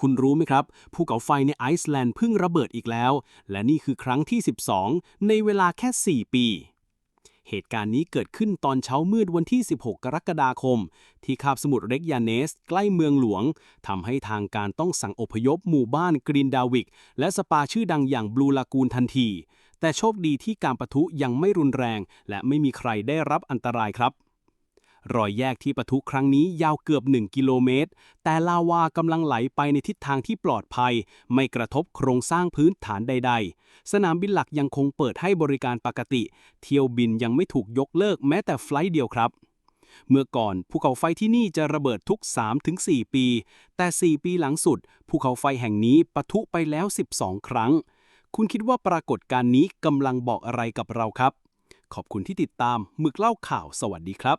คุณรู้ไหมครับ ภูเขาไฟในไอซ์แลนด์เพิ่งระเบิดอีกแล้ว และนี่คือครั้งที่ 12 ในเวลาแค่ 4 ปี เหตุการณ์นี้เกิดขึ้นตอนเช้ามืดวันที่ 16 กรกฎาคม ที่คาบสมุทรเร็กยาเนส ใกล้เมืองหลวงทำให้ทางการต้องสั่งอพยพหมู่บ้านกรีนดาวิก และสปาชื่อดังอย่างบลูลากูนทันที แต่โชคดีที่การปะทุยังไม่รุนแรง และไม่มีใครได้รับอันตรายครับ รอยแยกที่ปะทุครั้งนี้ยาวเกือบ 1 กิโลเมตร แต่ลาวากำลังไหลไปในทิศทางที่ปลอดภัย ไม่กระทบโครงสร้างพื้นฐานใด ๆ สนามบินหลักยังคงเปิดให้บริการปกติ เที่ยวบินยังไม่ถูกยกเลิกแม้แต่ไฟล์เดียวครับเมื่อก่อนภูเขาไฟที่นี่จะระเบิดทุก 3-4 ปี แต่ 4 ปีหลังสุดภูเขาไฟแห่งนี้ปะทุไปแล้ว 12 ครั้ง คุณคิดว่าปรากฏการณ์นี้กำลังบอกอะไรกับเราครับ ขอบคุณที่ติดตาม มึกเล่าข่าวสวัสดีครับ